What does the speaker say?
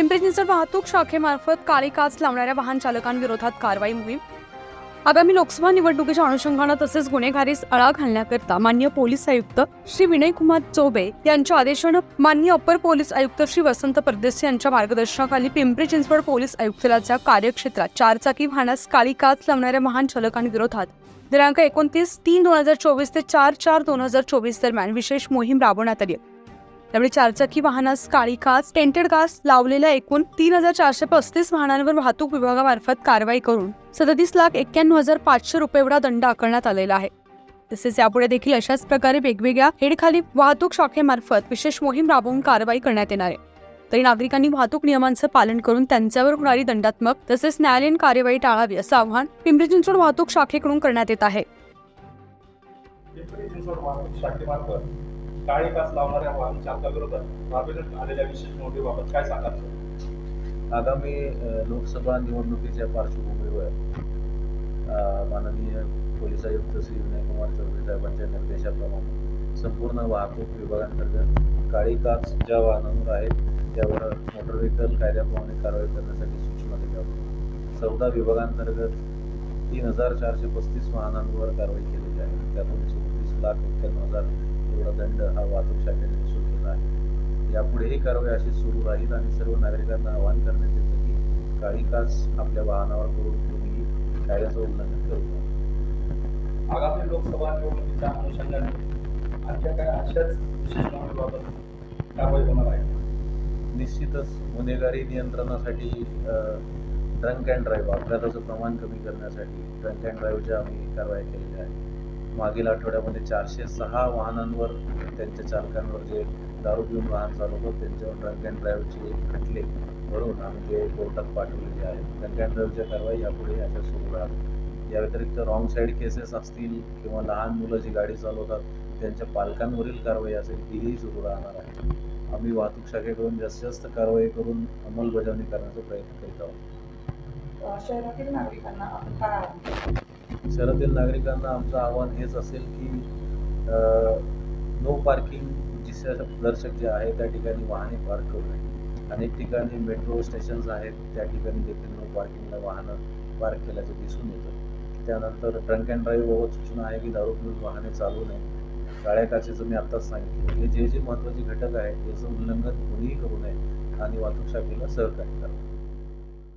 पिंपरी चिंचवड वाहतूक शाखेमार्फत काळी काच लावणाऱ्या वाहन चालकांविरोधात कारवाई मोहीम. आगामी लोकसभा निवडणुकीच्या अनुषंगानं तसेच गुन्हेगारीस आळा घालण्याकरता मान्य पोलीस आयुक्त श्री विनयकुमार चौबे यांच्या आदेशानं मान्य अप्पर पोलीस आयुक्त श्री वसंत परदेशी यांच्या मार्गदर्शनाखाली पिंपरी चिंचवड पोलीस आयुक्तालयाच्या कार्यक्षेत्रात चारचाकी वाहनास काळी काच लावणाऱ्या वाहन चालकांविरोधात दिनांक एकोणतीस तीन दोन हजार चोवीस ते चार चार दोन हजार चोवीस दरम्यान विशेष मोहीम राबवण्यात आली त्यावेळी चारचाकी वाहनास काळी काच टेंटेड कास लावलेल्या एकूण तीन हजार चारशे पस्तीस वाहनांवर वाहतूक विभागामार्फत कारवाई करून सदतीस लाख एक्क्याण्णव हजार पाचशे रुपये एवढा दंड आकारण्यात आलेला आहे. तसेच यापुढे देखील अशाच प्रकारे वेगवेगळ्या हेडखाली वाहतूक शाखेमार्फत विशेष मोहीम राबवून कारवाई करण्यात येणार आहे. तरी नागरिकांनी वाहतूक नियमांचं पालन करून त्यांच्यावर होणारी दंडात्मक तसेच न्यायालयीन कार्यवाही टाळावी असं आवाहन पिंपरी चिंचवड वाहतूक शाखेकडून करण्यात येत आहे. काळी काच लावणाऱ्या वाहन चालकाविरोधात राबविण्यात आलेल्या विशेष नोंदीबाबत काय सांगाल? आगामी लोकसभा निवडणुकीच्या पार्श्वभूमीवर माननीय पोलीस आयुक्त श्री विनयकुमार चौधरी साहेबांच्या निर्देशाप्रमाणे संपूर्ण वाहतूक विभागांतर्गत काळी काच ज्या वाहनांवर आहेत त्यावर मोटर व्हेकल कायद्याप्रमाणे कारवाई करण्यासाठी सूचना दिल्या होत्या. चौदा विभागांतर्गत तीन हजार चारशे पस्तीस वाहनांवर कारवाई केलेली आहे. त्यातून सदतीस लाख एक्क्याण्णव हजार एवढा दंड हा वाहतूक शाखेने वसूल केला आहे. यापुढे ही कारवाई अशी सुरू राहील आणि सर्व नागरिकांना आवाहन करण्यात येतं की काळी काच आपल्या वाहनावर करून कोणीही कायद्याचं उल्लंघन करू नये आगामी लोकसभा निवडणुकीच्या अनुषंगाने आणखी काय अशाच विशेष नोंदीबाबत कारवाई होणार आहे. निश्चितच गुन्हेगारी नियंत्रणासाठी ड्रंक अँड ड्राईव्ह अपघाताचं प्रमाण कमी करण्यासाठी ड्रंक अँड ड्राईव्हच्या आम्ही कारवाया केलेल्या आहेत मागील आठवड्यामध्ये चारशे सहा वाहनांवर त्यांच्या चालकांवर जे दारू पिऊन वाहन चालवतो त्यांच्यावर ड्रंक अँड ड्राईव्हचे खटले भरून आम्ही ते कोर्टात पाठवलेले आहेत. ड्रंक अँड ड्राईव्हच्या कारवाई यापुढे अशा सुरू राहतात या व्यतिरिक्त रॉंग साईड केसेस असतील किंवा लहान मुलं जी गाडी चालवतात त्यांच्या पालकांवरील कारवाई असेल तीही सुरू राहणार आहे. आम्ही वाहतूक शाखेकडून जास्तीत जास्त कारवाई करून अंमलबजावणी करण्याचा प्रयत्न करीत आहोत. शहरातील नागरिकांना शहरातील नागरिकांना आमचं आव्हान हेच असेल की नो पार्किंग दर्शक जे आहे त्या ठिकाणी वाहने पार्क करू नये. अनेक ठिकाणी मेट्रो स्टेशन्स आहेत त्या ठिकाणी देखील नो पार्किंगला वाहनं पार्क केल्याचं दिसून येतं. त्यानंतर ट्रंक अँड ड्राईव्हबाबत सूचना आहे की दारू पिऊन वाहने चालू नये. काळ्या काचेचं मी आत्ताच सांगितलं. हे जे जे महत्त्वाचे घटक आहेत त्याचं उल्लंघन कोणीही करू नये आणि वाहतूक शाखेला सहकार्य करावं